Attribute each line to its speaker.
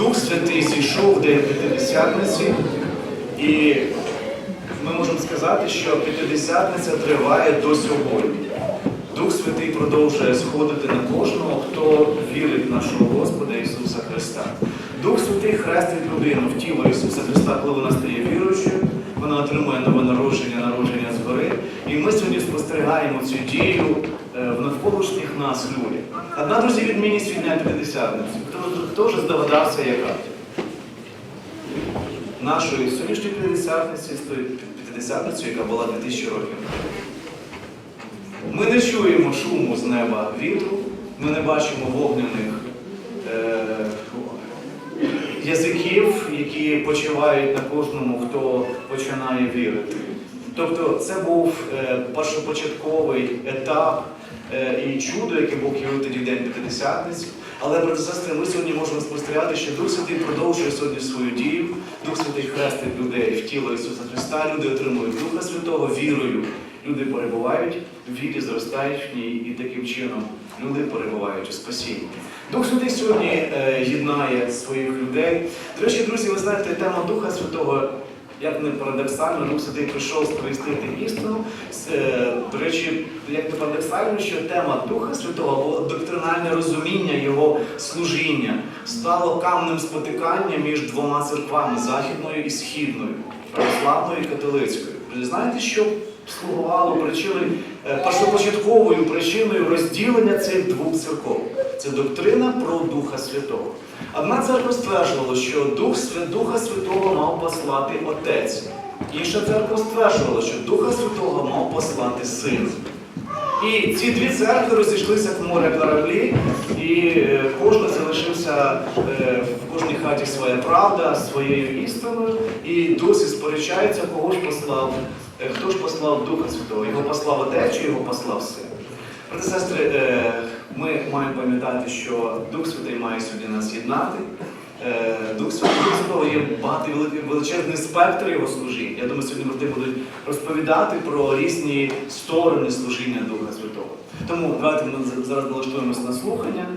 Speaker 1: Дух Святий зійшов в День П'ятидесятниці, і ми можемо сказати, що П'ятидесятниця триває до сьогодні. Дух Святий продовжує сходити на кожного, хто вірить в нашого Господа Ісуса Христа. Дух Святий хрестить людину в тіло Ісуса Христа, коли вона стає віруючою, вона отримує нове народження, народження згори. І ми сьогодні спостерігаємо цю дію в навколишніх нас людях. Одна, друзі, відмінність від Дня П'ятидесятниці. Хто, вже здогадався, яка? Нашої сьогоднішньої п'ятидесятниці стоїть п'ятидесятницю, яка була 2000 років. Ми не чуємо шуму з неба вітру, ми не бачимо вогняних е, язиків, які почивають на кожному, хто починає вірити. Тобто це був е, першопочатковий етап е, і чудо, яке Бог явив тоді в день П'ятидесятниці. Але, брати сестри, ми сьогодні можемо спостерігати, що Дух Святий продовжує сьогодні свою дію. Дух Святий хрестить людей в тіло Ісуса Христа. Люди отримують Духа Святого вірою. Люди перебувають в вірі, зростають в ній, і таким чином люди перебувають у спасінні. Дух Святий сьогодні е, єднає своїх людей. До речі, друзі, ви знаєте, тема Духа Святого, як не парадоксально, Дух сюди прийшов сповістити істину. Е, До речі, як не парадоксально, що тема Духа Святого або доктринальне розуміння Його служіння стало камнем спотикання між двома церквами західною і східною, православною і католицькою. Ви знаєте, що слугувало причиною е, першопочатковою причиною розділення цих двох церков? Це доктрина про Духа Святого. Одна церква стверджувала, що Дух Духа Святого мав послати Отець. Інша церква стверджувала, що Духа Святого мав послати Син. І ці дві церкви розійшлися в море кораблі, і е, кожна залишився е, в хаті своя правда, своєю істиною, і досі сперечаються, кого ж послав, е, хто ж послав Духа Святого. Його послав Отець чи його послав Син. І сестри, е, ми маємо пам'ятати, що Дух Святий має сьогодні нас єднати. Е, Дух Святого є великий- величезний спектр його служінь. Я думаю, сьогодні брати будуть розповідати про різні сторони служіння Духа Святого. Тому давайте ми зараз налаштуємося на слухання.